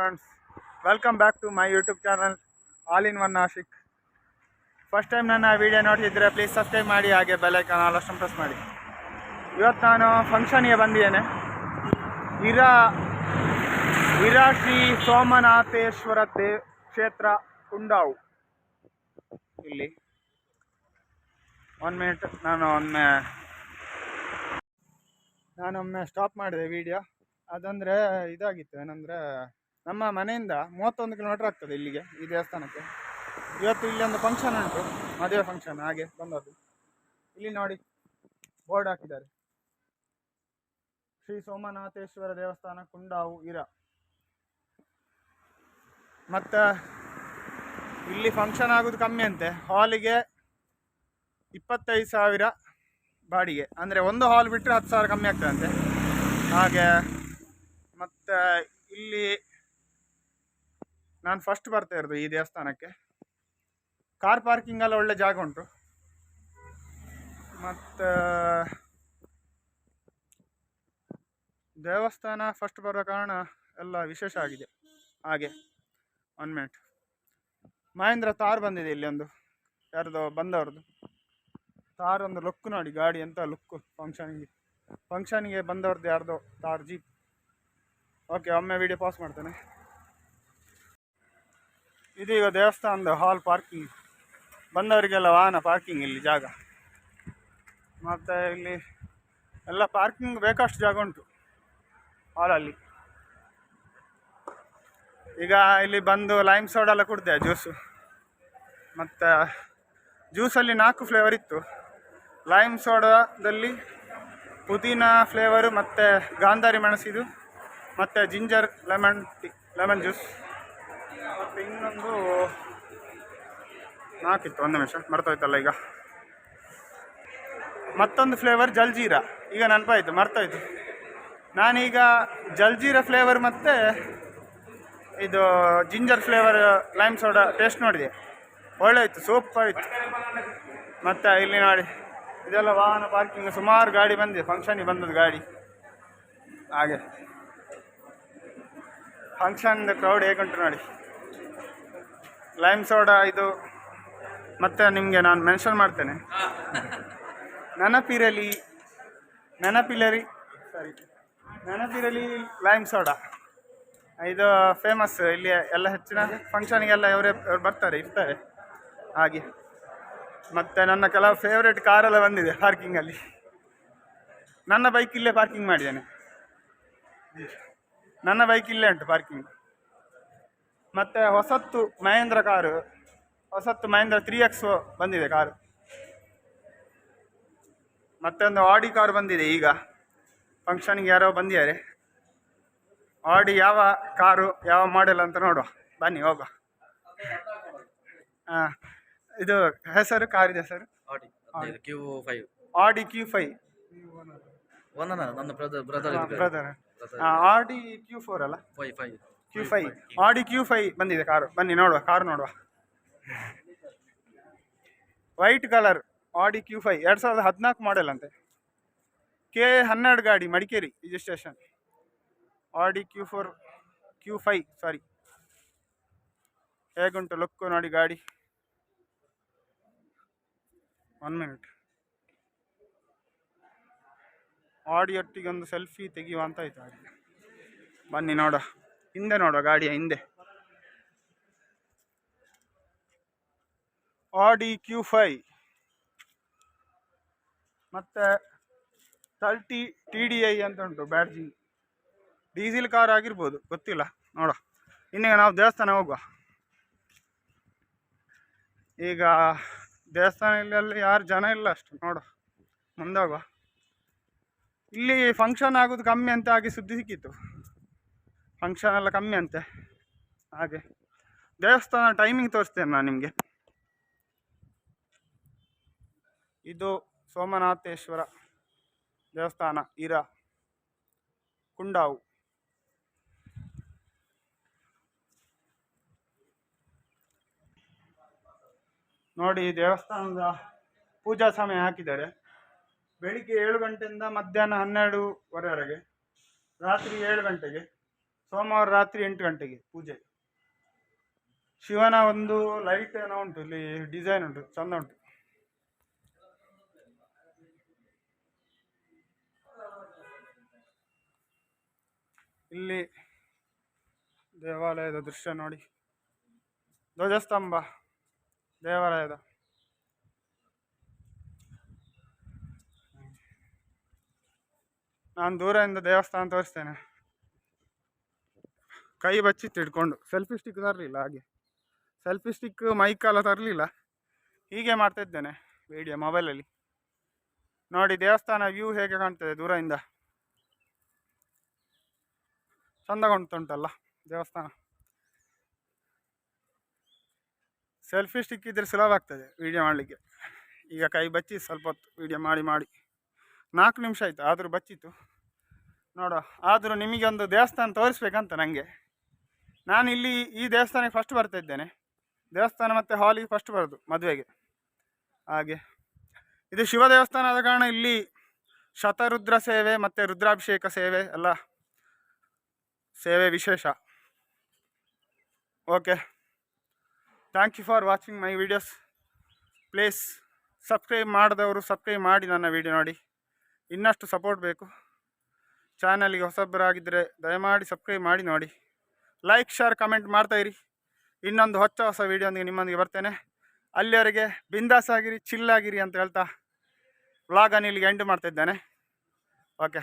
Friends welcome back to my YouTube channel all in one Nashik first time ನನ್ನ video ನೋಡ್ತಿದ್ರೆ please subscribe ಮಾಡಿ, ಹಾಗೆ bell icon ಆಲಷ್ಟು press ಮಾಡಿ. ಇವತ್ತು ನಾನು ಫಂಕ್ಷನ್ಗೆ ಬಂದಿದ್ದೇನೆ. ಇರಾ ಇರಾ ಶ್ರೀ ಸೋಮನಾಥೇಶ್ವರ ದೇ, ಕ್ಷೇತ್ರ ಕುಂಡಾವು. ಇಲ್ಲಿ. ಒನ್ ಮಿನಿಟ್ ನಾನು ಒಮ್ಮೆ ನಾನೊಮ್ಮೆ ಸ್ಟಾಪ್ ಮಾಡಿದೆ ವಿಡಿಯೋ ಅದಂದರೆ ಇದಾಗಿತ್ತು, ಏನಂದರೆ ನಮ್ಮ ಮನೆಯಿಂದ ಮೂವತ್ತೊಂದು ಕಿಲೋಮೀಟ್ರ್ ಆಗ್ತದೆ ಇಲ್ಲಿಗೆ, ಈ ದೇವಸ್ಥಾನಕ್ಕೆ. ಇವತ್ತು ಇಲ್ಲಿ ಒಂದು ಫಂಕ್ಷನ್ ಉಂಟು ಮದುವೆ ಫಂಕ್ಷನ್ ಹಾಗೆ ಬಂದದ್ದು. ಇಲ್ಲಿ ನೋಡಿ ಬೋರ್ಡ್ ಹಾಕಿದ್ದಾರೆ. ಶ್ರೀ ಸೋಮನಾಥೇಶ್ವರ ದೇವಸ್ಥಾನ, ಕುಂಡಾವು, ಇರ. ಮತ್ತು ಇಲ್ಲಿ ಫಂಕ್ಷನ್ ಆಗೋದು ಕಮ್ಮಿ ಅಂತೆ. ಹಾಲಿಗೆ ಇಪ್ಪತ್ತೈದು ಸಾವಿರ ಬಾಡಿಗೆ. ಅಂದರೆ ಒಂದು ಹಾಲ್ ಬಿಟ್ಟರೆ ಹತ್ತು ಸಾವಿರ ಕಮ್ಮಿ ಆಗ್ತದಂತೆ. ಹಾಗೆ, ಮತ್ತು ಇಲ್ಲಿ ನಾನು ಫಸ್ಟ್ ಬರ್ತಾ ಇರೋದು ಈ ದೇವಸ್ಥಾನಕ್ಕೆ. ಕಾರ್ ಪಾರ್ಕಿಂಗ್ ಎಲ್ಲ ಒಳ್ಳೆ ಜಾಗ ಉಂಟು. ಮತ್ತು ದೇವಸ್ಥಾನ ಫಸ್ಟ್ ಬರೋ ಕಾರಣ ಎಲ್ಲ ವಿಶೇಷ ಆಗಿದೆ. ಹಾಗೆ ಒನ್ ಮಿನಿಟ್ ಮಹೇಂದ್ರ ತಾರ್ ಬಂದಿದೆ ಇಲ್ಲಿ ಒಂದು, ಯಾರ್ದೋ ಬಂದವ್ರದ್ದು. ತಾರ್ ಒಂದು ಲುಕ್ ನೋಡಿ, ಗಾಡಿ ಎಂತ ಲುಕ್ ಫಂಕ್ಷನ್ಗೆ ಫಂಕ್ಷನ್ಗೆ ಬಂದವ್ರದ್ದು ಯಾರ್ದೋ ತಾರ್ ಜೀಪ್ ಓಕೆ ಒಮ್ಮೆ ವಿಡಿಯೋ ಪಾಸ್ ಮಾಡ್ತೇನೆ. ಇದೀಗ ದೇವಸ್ಥಾನದ ಹಾಲ್ ಪಾರ್ಕಿಂಗ್ ಬಂದವರಿಗೆಲ್ಲ ವಾಹನ ಪಾರ್ಕಿಂಗ್ ಇಲ್ಲಿ ಜಾಗ. ಮತ್ತು ಇಲ್ಲಿ ಎಲ್ಲ ಪಾರ್ಕಿಂಗ್ ಬೇಕಷ್ಟು ಜಾಗ ಉಂಟು ಹಾಲಲ್ಲಿ ಈಗ ಇಲ್ಲಿ ಬಂದು ಲೈಮ್ ಸೋಡ ಎಲ್ಲ ಕುಡ್ದೆ ಜ್ಯೂಸು ಮತ್ತು ಜ್ಯೂಸಲ್ಲಿ ನಾಲ್ಕು ಫ್ಲೇವರ್ ಇತ್ತು. ಲೈಮ್ ಸೋಡಾದಲ್ಲಿ ಪುದೀನ ಫ್ಲೇವರು ಮತ್ತು ಗಾಂಧಾರಿ ಮೆಣಸಿದು, ಮತ್ತು ginger lemon tea lemon juice ಮತ್ತು ಇನ್ನೊಂದು ನಾಲ್ಕಿತ್ತು ಒಂದು ನಿಮಿಷ, ಮರ್ತೋಯ್ತಲ್ಲ ಈಗ. ಮತ್ತೊಂದು ಫ್ಲೇವರ್ ಜಲ್ಜೀರಾ. ಈಗ ನೆನಪಾಯಿತು, ಮರ್ತೋಯ್ತು. ನಾನೀಗ ಜಲ್ಜೀರಾ ಫ್ಲೇವರ್ ಮತ್ತು ಇದು ginger flavour lime soda taste ನೋಡಿದೆ. ಒಳ್ಳೆ ಇತ್ತು ಸೂಪರ್ ಇತ್ತು ಮತ್ತು ಇಲ್ಲಿ ನೋಡಿ, ಇದೆಲ್ಲ ವಾಹನ ಪಾರ್ಕಿಂಗ್ ಸುಮಾರು ಗಾಡಿ ಬಂದಿದೆ ಫಂಕ್ಷನಿಗೆ ಬಂದದ್ದು ಗಾಡಿ. ಹಾಗೆ. ಫಂಕ್ಷನ್ ಕ್ರೌಡ್ ಹೇಗುಂಟು ನೋಡಿ. ಲೈಮ್ ಸೋಡಾ ಇದು. ಮತ್ತೆ ನಿಮಗೆ ನಾನು ಮೆನ್ಷನ್ ಮಾಡ್ತೇನೆ. ನೆನಪಿರಲಿ ನೆನಪಿಲರಿ ಸಾರಿ ನೆನಪಿರಲಿ ಲೈಮ್ ಸೋಡಾ ಇದು ಫೇಮಸ್ ಇಲ್ಲಿ ಎಲ್ಲ ಹೆಚ್ಚಿನ ಫಂಕ್ಷನ್ಗೆಲ್ಲ ಇವರೇ ಇವ್ರು ಬರ್ತಾರೆ, ಇರ್ತಾರೆ. ಹಾಗೆ. ಮತ್ತು ನನ್ನ ಕೆಲವು ಫೇವ್ರೆಟ್ ಕಾರೆಲ್ಲ ಬಂದಿದೆ ಪಾರ್ಕಿಂಗಲ್ಲಿ ನನ್ನ ಬೈಕ್ ಇಲ್ಲೇ ಪಾರ್ಕಿಂಗ್ ಮಾಡಿದ್ದೇನೆ. ನನ್ನ ಬೈಕ್ ಇಲ್ಲೇ ಉಂಟು ಪಾರ್ಕಿಂಗ್ ಮತ್ತು ಹೊಸತ್ತು ಮಹೇಂದ್ರ ಕಾರು ಹೊಸತ್ತು ಮಹೇಂದ್ರ ತ್ರೀ ಎಕ್ಸ್ ಬಂದಿದೆ ಕಾರು. ಮತ್ತೊಂದು ಆಡಿ ಕಾರು ಬಂದಿದೆ ಈಗ. ಫಂಕ್ಷನ್ಗೆ ಯಾರೋ ಬಂದಿದ್ದಾರೆ. ಆಡಿ ಯಾವ ಕಾರು ಯಾವ ಮಾಡೆಲ್ ಅಂತ ನೋಡುವ. ಬನ್ನಿ ಹೋಗುವ. ಹಾಂ ಇದು ಹೆಸರು ಕಾರಿದ sir Audi Q five Audi Q five ನನ್ನ brother brother brother Audi Q four ಅಲ್ಲ? Five five Q five Audi Q five ಬಂದಿದೆ ಕಾರು. ಬನ್ನಿ ನೋಡುವ, ಕಾರು ನೋಡುವ. White colour Audi Q five ಎರಡು ಸಾವಿರದ ಹದಿನಾಲ್ಕು ಮಾಡೆಲ್ ಅಂತೆ. ಕೆ ಹನ್ನೆರಡು ಗಾಡಿ, Madikeri registration Audi Q four Q five sorry ಹೇಗುಂಟು look ನೋಡಿ ಗಾಡಿ? ಒನ್ ಮಿನಿಟ್ ಆಡಿಯೊಟ್ಟಿಗೆ ಒಂದು ಸೆಲ್ಫಿ ತೆಗೆಯುವ ಅಂತ ಆಯ್ತು ಬನ್ನಿ ನೋಡುವ. ಹಿಂದೆ ನೋಡುವ ಗಾಡಿಯ ಹಿಂದೆ. ಆಡಿ ಕ್ಯೂ ಫೈ ಮತ್ತು ತರ್ಟಿ ಟಿ ಡಿ ಐ ಅಂತ ಉಂಟು ಬ್ಯಾಡ್ಜಿಂಗ್ ಡೀಸೆಲ್ ಕಾರ್ ಆಗಿರ್ಬೋದು, ಗೊತ್ತಿಲ್ಲ ನೋಡ ಇನ್ನೀಗ ನಾವು ದೇವಸ್ಥಾನ ಹೋಗುವ. ಈಗ ದೇವಸ್ಥಾನ ಇಲ್ಲಿ ಯಾರು ಜನ ಇಲ್ಲ ಅಷ್ಟು ನೋಡು ಮುಂದೆ ಇಲ್ಲಿ ಫಂಕ್ಷನ್ ಆಗೋದು ಕಮ್ಮಿ ಅಂತ ಆಗಿ ಸುದ್ದಿ ಸಿಕ್ಕಿತ್ತು. ಫಂಕ್ಷನ್ ಎಲ್ಲ ಕಮ್ಮಿ ಅಂತೆ. ಹಾಗೆ. ದೇವಸ್ಥಾನ ಟೈಮಿಂಗ್ ತೋರಿಸ್ತೇನೆ ನಾನು ನಿಮಗೆ. ಇದು ಸೋಮನಾಥೇಶ್ವರ ದೇವಸ್ಥಾನ, ಇರ, ಕುಂಡಾವು. ನೋಡಿ, ದೇವಸ್ಥಾನದ ಪೂಜಾ ಸಮಯ ಹಾಕಿದ್ದಾರೆ. ಬೆಳಿಗ್ಗೆ ಏಳು ಗಂಟೆಯಿಂದ ಮಧ್ಯಾಹ್ನ ಹನ್ನೆರಡುವರೆವರೆಗೆ, ರಾತ್ರಿ ಏಳು ಗಂಟೆಗೆ. ಸೋಮವಾರ ರಾತ್ರಿ ಎಂಟು ಗಂಟೆಗೆ ಪೂಜೆ. ಶಿವನ ಒಂದು ಲೈಟ್ ಏನೋ ಉಂಟು, ಇಲ್ಲಿ ಡಿಸೈನ್ ಉಂಟು, ಚಂದ ಉಂಟು. ಇಲ್ಲಿ ದೇವಾಲಯದ ದೃಶ್ಯ ನೋಡಿ. ಧ್ವಜಸ್ತಂಭ, ದೇವಾಲಯದ. ನಾನು ದೂರದಿಂದ ದೇವಸ್ಥಾನ ತೋರಿಸ್ತೇನೆ. ಕೈ ಬಚ್ಚಿ ಹಿಡ್ಕೊಂಡು ಸೆಲ್ಫಿ ಸ್ಟಿಕ್ ತರಲಿಲ್ಲ ಹಾಗೆ. ಸೆಲ್ಫಿ ಸ್ಟಿಕ್ ಮೈಕ್ ಎಲ್ಲ ತರಲಿಲ್ಲ. ಹೀಗೆ ಮಾಡ್ತಾ ಇದ್ದೇನೆ ವಿಡಿಯೋ ಮೊಬೈಲಲ್ಲಿ ನೋಡಿ ದೇವಸ್ಥಾನ ವ್ಯೂ ಹೇಗೆ ಕಾಣ್ತದೆ ದೂರದಿಂದ. ಚಂದ ಕಾಣ್ತುಂಟಲ್ಲ ದೇವಸ್ಥಾನ. ಸೆಲ್ಫಿ ಸ್ಟಿಕ್ ಇದ್ರೆ ಸುಲಭ ಆಗ್ತದೆ ವಿಡಿಯೋ ಮಾಡಲಿಕ್ಕೆ. ಈಗ ಕೈ ಬಚ್ಚಿ ಸ್ವಲ್ಪ ಹೊತ್ತು ವಿಡಿಯೋ ಮಾಡಿ ಮಾಡಿ. ನಾಲ್ಕು ನಿಮಿಷ ಆಯಿತು, ಆದರೂ ಬಚ್ಚಿತ್ತು. ನೋಡೋ ಆದರೂ ನಿಮಗೆ ಒಂದು ದೇವಸ್ಥಾನ ತೋರಿಸ್ಬೇಕಂತ ನನಗೆ ನಾನು ಇಲ್ಲಿ ಈ ದೇವಸ್ಥಾನಕ್ಕೆ ಫಸ್ಟ್ ಬರ್ತಾ ಇದ್ದೇನೆ. ದೇವಸ್ಥಾನ ಮತ್ತು ಹಾಲಿಗೆ ಫಸ್ಟ್ ಬರೋದು, ಮದುವೆಗೆ. ಹಾಗೆ. ಇದು ಶಿವ ದೇವಸ್ಥಾನ ಆದ ಕಾರಣ ಇಲ್ಲಿ ಶತರುದ್ರ ಸೇವೆ ಮತ್ತು ರುದ್ರಾಭಿಷೇಕ ಸೇವೆ ಎಲ್ಲ ಸೇವೆ ವಿಶೇಷ. Okay thank you for watching my videos please subscribe ಮಾಡಿದವರು ಸಬ್ಸ್ಕ್ರೈಬ್ ಮಾಡಿ ನನ್ನ ವಿಡಿಯೋ ನೋಡಿ. ಇನ್ನಷ್ಟು ಸಪೋರ್ಟ್ ಬೇಕು. ಚಾನಲ್ಗೆ ಹೊಸಬರಾಗಿದ್ದರೆ ದಯಮಾಡಿ ಸಬ್ಸ್ಕ್ರೈಬ್ ಮಾಡಿ ನೋಡಿ. ಲೈಕ್ ಶೇರ್ ಕಮೆಂಟ್ ಮಾಡ್ತಾ ಇರಿ. ಇನ್ನೊಂದು ಹೊಚ್ಚ ಹೊಸ ವೀಡಿಯೋಂದಿಗೆ ನಿಮ್ಮೊಂದಿಗೆ ಬರ್ತೇನೆ. ಅಲ್ಲಿವರೆಗೆ ಬಿಂದಾಸ್ ಆಗಿರಿ ಚಿಲ್ಲಾಗಿರಿ ಅಂತ ಹೇಳ್ತಾ ವ್ಲಾಗನ್ನು ಇಲ್ಲಿಗೆ ಎಂಡ್ ಮಾಡ್ತಾ ಇದ್ದೇನೆ. ಓಕೆ